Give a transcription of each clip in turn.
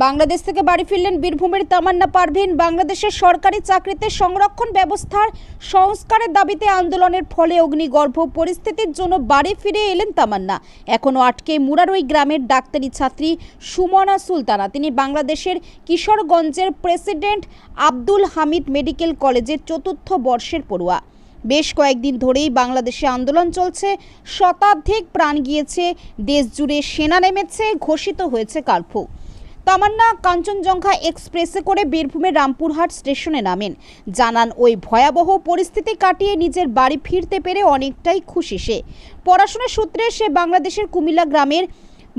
বাংলাদেশ থেকে বাড়ি ফিরলেন বীরভূমের তামান্না পারভিন। বাংলাদেশের সরকারি চাকরিতে সংরক্ষণ ব্যবস্থার সংস্কারের দাবিতে আন্দোলনের ফলে অগ্নিগর্ভ পরিস্থিতির জন্য বাড়ি ফিরে এলেন তামান্না। এখনও আটকে মুরারই গ্রামের ডাক্তারি ছাত্রী সুমনা সুলতানা। তিনি বাংলাদেশের কিশোরগঞ্জের প্রেসিডেন্ট আব্দুল হামিদ মেডিকেল কলেজের চতুর্থ বর্ষের পড়ুয়া। বেশ কয়েকদিন ধরেই বাংলাদেশে আন্দোলন চলছে। শতাধিক প্রাণ গিয়েছে। দেশ জুড়ে সেনা নেমেছে, ঘোষিত হয়েছে কার্ফু। তামান্না কাঞ্চনজঙ্ঘা এক্সপ্রেসে করে বীরভূমের রামপুরহাট স্টেশনে নামেন। জানান, ওই ভয়াবহ পরিস্থিতি কাটিয়ে নিজের বাড়ি ফিরতে পেরে অনেকটাই খুশি সে। পড়াশোনার সূত্রে সে বাংলাদেশের কুমিল্লা গ্রামের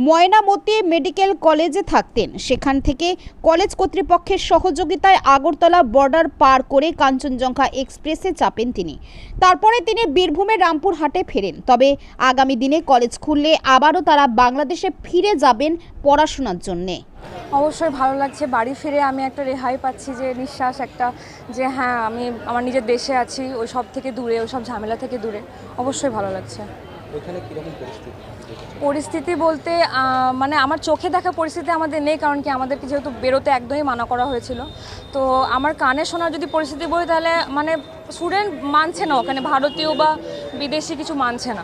ময়নামতি মেডিকেল কলেজে থাকতেন। সেখান থেকে কলেজ কর্তৃপক্ষের সহযোগিতায় আগরতলা বর্ডার পার করে কাঞ্চনজঙ্ঘা এক্সপ্রেসে চাপেন তিনি। তারপরে তিনি বীরভূমের রামপুরহাটে ফেরেন। তবে আগামী দিনে কলেজ খুললে আবারও তারা বাংলাদেশে ফিরে যাবেন পড়াশোনার জন্যে। অবশ্যই ভালো লাগছে। বাড়ি ফিরে আমি একটা রেহাই পাচ্ছি যে নিঃশ্বাস একটা যে হ্যাঁ আমি আমার নিজের দেশে আছি ওই সব থেকে দূরে ওই সব ঝামেলা থেকে দূরে। অবশ্যই ভালো লাগছে। পরিস্থিতি বলতে মানে আমার চোখে দেখা পরিস্থিতি আমাদের নেই কারণ কি আমাদেরকে যেহেতু বেরোতে একদমই মানা করা হয়েছিল। তো আমার কানে শোনার যদি পরিস্থিতি বলি তাহলে মানে স্টুডেন্ট মানছে না ওখানে ভারতীয় বা বিদেশি কিছু মানছে না।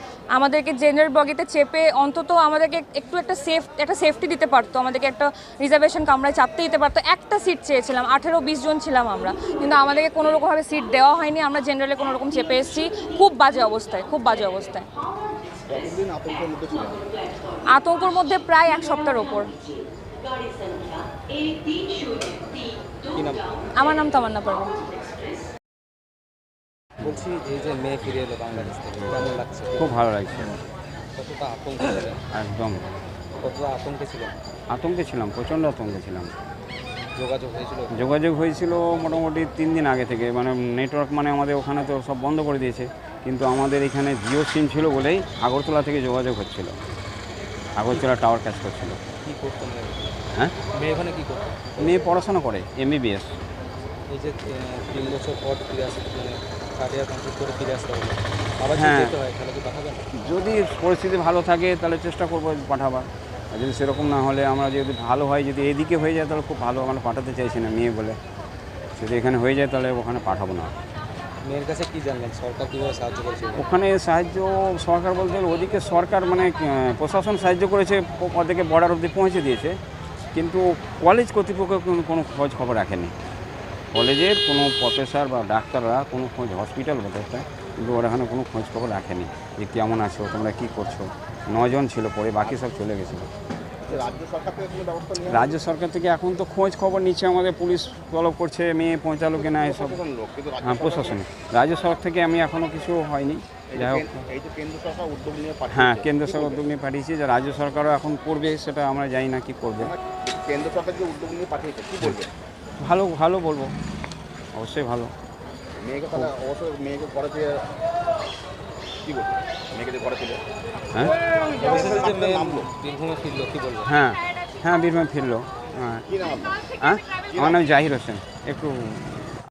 আমাদেরকে জেনারেল বগিতে চেপে অন্তত আমাদেরকে একটু একটা সেফ একটা সেফটি দিতে পারতো। আমাদেরকে একটা রিজার্ভেশন কামরায় চাপতে দিতে পারতো। একটা সিট চেয়েছিলাম আঠেরো বিশ জন ছিলাম আমরা। কিন্তু আমাদেরকে কোনো রকমভাবে সিট দেওয়া হয়নি। আমরা জেনারেলে কোনো রকম চেপে এসেছি। খুব বাজে অবস্থায় খুব বাজে অবস্থায়। আতঙ্কর মধ্যে প্রায় এক সপ্তাহের ওপর। আমার নাম তামান্না পারবেন বলছি এই যে মেয়ে ফিরে এলো বাংলাদেশ থেকে কেমন লাগছে? খুব ভালো লাগছে। কতটা আতঙ্ক ছিলেন? একদম। কতটা আতঙ্কে ছিলেন? আতঙ্কে ছিলাম প্রচণ্ড আতঙ্কে ছিলাম। যোগাযোগ হয়েছিল? যোগাযোগ হয়েছিল মোটামুটি তিন দিন আগে থেকে মানে নেটওয়ার্ক মানে আমাদের ওখানে তো সব বন্ধ করে দিয়েছে কিন্তু আমাদের এখানে জিও সিম ছিল বলেই আগরতলা থেকে যোগাযোগ হচ্ছিল। আগরতলা টাওয়ার কাজ করছিল। কী হ্যাঁ? মেয়ে ওখানে কী মেয়ে পড়াশোনা করে এমবিবিএস এই যে তিন বছর পর ফিরে আসতে কমপ্লিট করে ফিরে আসতে হবে। আবার যদি হ্যাঁ। যেতে হয় তাহলে কি পাঠাবেন যদি পরিস্থিতি ভালো থাকে তাহলে চেষ্টা করব পাঠাবার। আর যদি সেরকম না হলে আমরা যদি ভালো হয় যদি এদিকে হয়ে যায় তাহলে খুব ভালো। আমরা পাঠাতে চাইছি না মেয়ে বলে। যদি এখানে হয়ে যায় তাহলে ওখানে পাঠাবো না। মেয়ের কাছে কি জানলেন? সরকার কীভাবে সাহায্য করেছে? ওখানে সাহায্য সরকার বলতে ওদিকে সরকার মানে প্রশাসন সাহায্য করেছে ও- ওদিকে বর্ডার অবধি পৌঁছে দিয়েছে। কিন্তু কলেজ কর্তৃপক্ষ কোনো কোনো খোঁজ খবর রাখেনি। কলেজের কোনো প্রফেসর বা ডাক্তাররা কোনো খোঁজ হসপিটাল বলতে কিন্তু ওরা এখানে কোনো খোঁজ খবর রাখেনি যে কেমন আছো তোমরা কী করছ। নজন ছিল পরে বাকি সব চলে গেছিল। রাজ্য সরকার থেকে এখন তো খোঁজ খবর নিচ্ছে আমাদের পুলিশ তলব করছে মেয়ে পৌঁছালো কিনা এসব। হ্যাঁ প্রশাসনিক রাজ্য সরকার থেকে আমি এখনও কিছু হয়নি। যাই হোক। হ্যাঁ কেন্দ্র সরকার উদ্যোগ নিয়ে পাঠিয়েছি যে রাজ্য সরকারও এখন করবে সেটা আমরা জানি না কি করবে। কেন্দ্র সরকার যে উদ্যোগ নিয়ে পাঠিয়েছে কি বলবে? ভালো ভালো বলব। অবশ্যই ভালো। মেয়েকে তাহলে অবশ্যই মেয়েকে ঘরে থেকে কী বলব? মেয়েকে যে ঘরে ছিল হ্যাঁ। বীরভূমে ফিরলো কী বলব? হ্যাঁ হ্যাঁ বীরভূমে ফিরলো। হ্যাঁ। হ্যাঁ? আমার নাম জাহির হোসেন। একটু